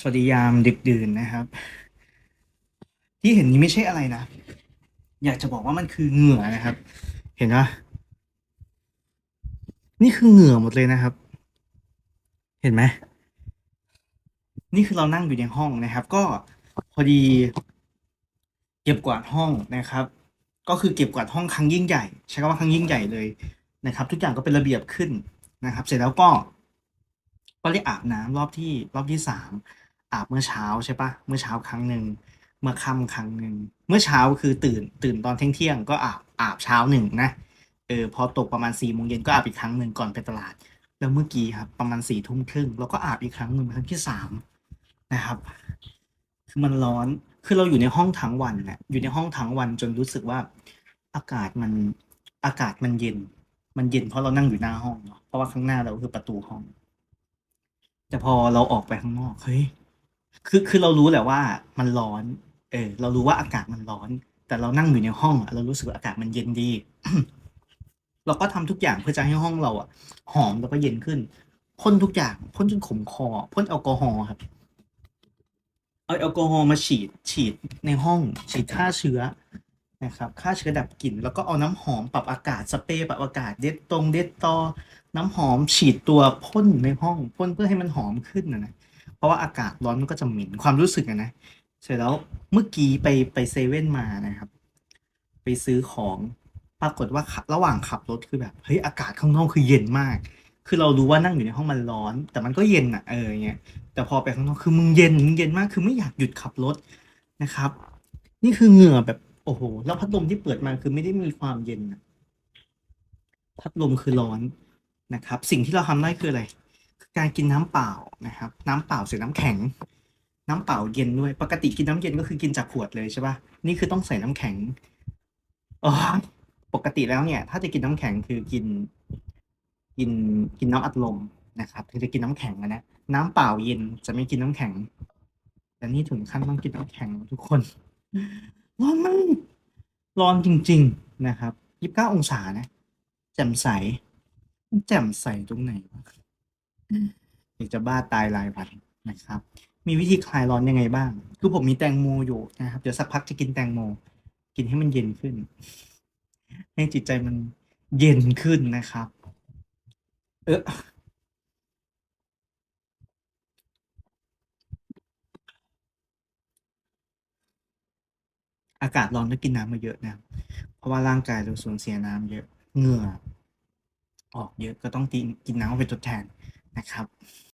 สวัสดียามดึกดื่นนะครับ ที่เห็นนี้ไม่ใช่อะไรนะ อยากจะบอกว่ามันคือเหงื่อนะครับ เห็นปะนี่คือเหงื่อหมดเลยนะครับ เห็นไหมนี่คือเรานั่งอยู่ในห้องนะครับ ก็พอดีเก็บกวาดห้องนะครับ ก็คือเก็บกวาดห้องครั้งยิ่งใหญ่ใช้คำว่าครั้งยิ่งใหญ่เลยนะครับ ทุกอย่างก็เป็นระเบียบขึ้นนะครับ เสร็จแล้วก็ก็ได้อาบน้ำรอบที่รอบที่สาม อาบเมื่อเช้าใช่ปะเมื่อเช้าครั้งหนึ่งเมื่อค่ำครั้งหนึ่งเมื่อเช้าคือตื่นตื่นตอนเที่ยงเที่ยงก็อาบอาบเช้าหนึ่งนะเออพอตกประมาณสี่โมงเย็นก็อาบอีกครั้งหนึ่งก่อนไปตลาด แล้วเมื่อกี้ครับประมาณสี่ทุ่มครึ่งเราก็อาบอีกครั้งหนึ่งครั้งที่สามนะครับ คือมันร้อนคือเราอยู่ในห้องทั้งวันน่ะอยู่ในห้องทั้งวันจนรู้สึกว่า อากาศมันอากาศมันเย็น มันเย็นเพราะเรานั่งอยู่หน้าห้องเนาะเพราะว่าข้างหน้าเราคือประตูห้อง แต่พอเราออกไปข้างนอกเฮ้ย คือคือเรารู้แหละว่ามันร้อน เออ เรารู้ว่าอากาศมันร้อน แต่เรานั่งอยู่ในห้องอะเรารู้สึกว่าอากาศมันเย็นดี เราก็ทำทุกอย่างเพื่อจะให้ห้องเราอะหอมแล้วก็เย็นขึ้นพ่นทุกอย่างพ่นจนขมคอพ่นแอลกอฮอล์ครับเอาแอลกอฮอล์มาฉีดฉีดในห้องฉีดฆ่าเชื้อนะครับฆ่าเชื้อดับกลิ่น แล้วก็เอาน้ำหอมปรับอากาศสเปรย์ปรับอากาศเด็ดตรงเด็ดตอ น้ำหอมฉีดตัวพ่นในห้องพ่นเพื่อให้มันหอมขึ้นนะนะ เพราะว่าอากาศร้อนมันก็จะเหม็นความรู้สึกอะนะเสร็จแล้วเมื่อกี้ไปไปเซเว่นมานะครับ ไปซื้อของปรากฏว่าระหว่างขับรถคือแบบเฮ้ยอากาศข้างนอกคือเย็นมาก คือเรารู้ว่านั่งอยู่ในห้องมันร้อน แต่มันก็เย็นอะเอออย่างเงี้ยแต่พอไปข้างนอกคือมึงเย็นมึงเย็นมากคือไม่อยากหยุดขับรถนะครับ นี่คือเหงื่อแบบโอ้โหแล้วพัดลมที่เปิดมาคือไม่ได้มีความเย็นนะพัดลมคือร้อนนะครับ สิ่งที่เราทำได้คืออะไร การกินน้ำเปล่านะครับ น้ำเปล่าใส่น้ำแข็ง น้ำเปล่าเย็นด้วย ปกติกินน้ำเย็นก็คือกินจากขวดเลยใช่ปะนี่คือต้องใส่น้ำแข็งอ๋อปกติแล้วเนี่ย ถ้าจะกินน้ำแข็งคือกิน กินกินน้ำอัดลมนะครับถึงจะกินน้ำแข็งนะน้ำเปล่าเย็นจะไม่กินน้ำแข็ง แต่นี่ถึงขั้นต้องกินน้ำแข็งทุกคน ร้อนมากร้อนจริง ๆนะครับยี่สิบเก้าองศานะแจ่มใสแจ่มใสตรงไหนวะ อยากจะบ้าตายรายวันนะครับ มีวิธีคลายร้อนยังไงบ้าง คือผมมีแตงโมอยู่นะครับ เดี๋ยวสักพักจะกินแตงโม กินให้มันเย็นขึ้น ให้จิตใจมันเย็นขึ้นนะครับ เอออากาศร้อนต้องกินน้ำมาเยอะนะ เพราะว่าร่างกายเราสูญเสียน้ำเยอะ เหงื่อ ออกเยอะก็ต้องกินกินน้ำมาเป็นทดแทน นะครับ